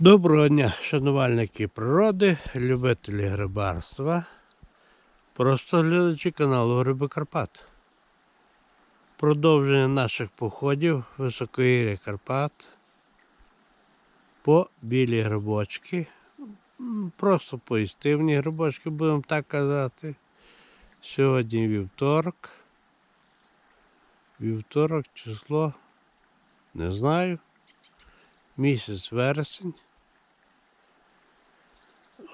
Доброго дня, шанувальники природи, любителі грибарства, просто глядачі каналу Гриби Карпат. Продовження наших походів високогір'я Карпат по білі грибочки. Просто поїстивні грибочки, будемо так казати. Сьогодні вівторок. Вівторок, число, не знаю. Місяць вересень.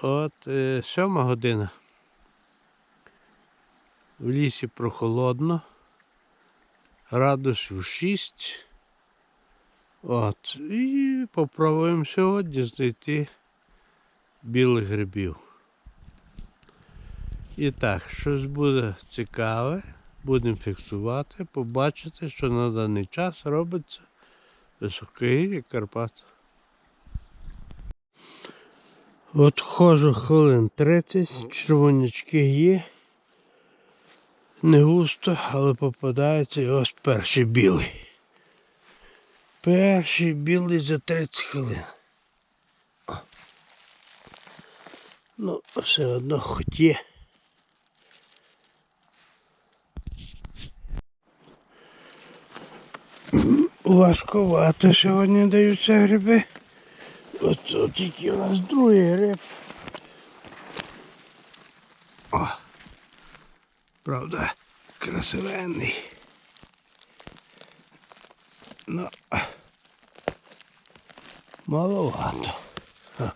От е, сьома година. В лісі прохолодно. Градусів 6. От. І попробуємо сьогодні знайти білих грибів. І так, щось буде цікаве. Будемо фіксувати, побачити, що на даний час робиться високогір'я Карпат. От ходжу хвилин 30, червонячки є. Не густо, але попадається і ось перший білий. Перший білий за 30 хвилин. Ну, все одно хоч є. Важковато сьогодні даються гриби. От, який у нас другий гриб. О, правда, красивенний. Ну, маловато. Ха.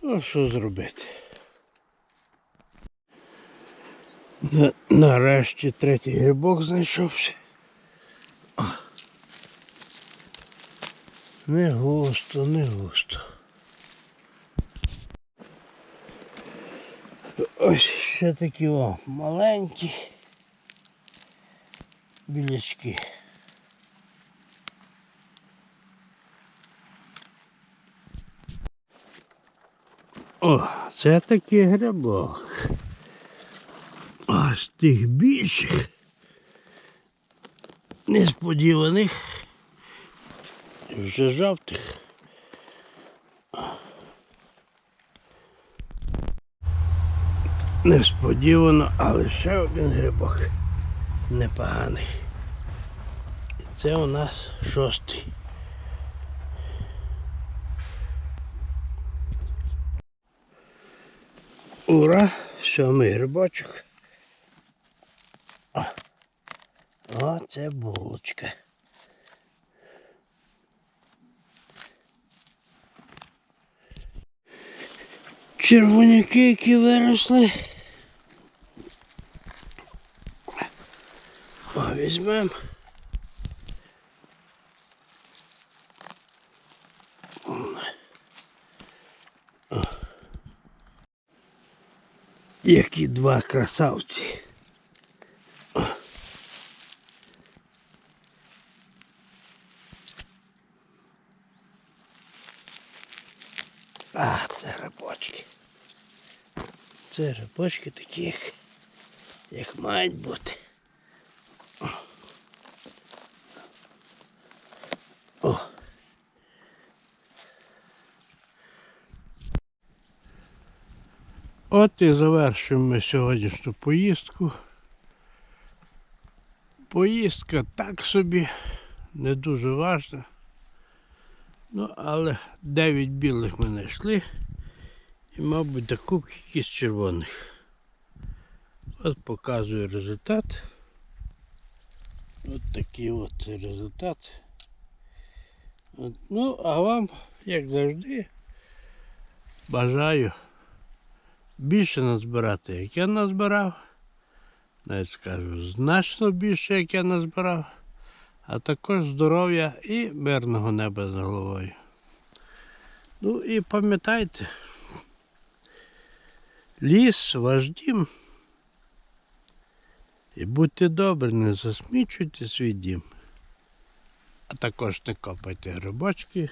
То що зробити? На, нарешті третій грибок знайшовся. Не густо, не густо. Ось ще такі о, маленькі білячки. О, це такий грибок. З тих більших несподіваних вже жовтих. Несподівано, але ще один грибок непоганий. І це у нас шостий. Ура! Сьомий грибочок. О, це булочка. Червоняки, які виросли. О, візьмемо. Які два красавці. А, це рибочки. Це рибочки такі, як, як мають бути. О. От і завершуємо ми сьогоднішню поїздку. Поїздка так собі, не дуже важна. Ну, але 9 білих ми знайшли і, мабуть, таку кількість червоних. От показую результат. От такий от результат. От, ну, а вам, як завжди, бажаю більше назбирати, як я назбирав. Навіть скажу, значно більше, як я назбирав а також здоров'я і мирного неба над головою. Ну і пам'ятайте, ліс ваш дім. І будьте добрі, не засмічуйте свій дім. А також не копайте грибочки.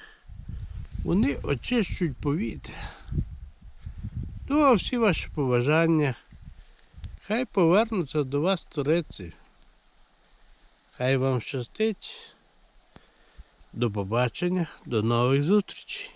Вони очищують повітря. Ну, а всі ваші побажання Хай повернуться до вас туреці. Хай вам щастить. До побачення, до нових зустрічей.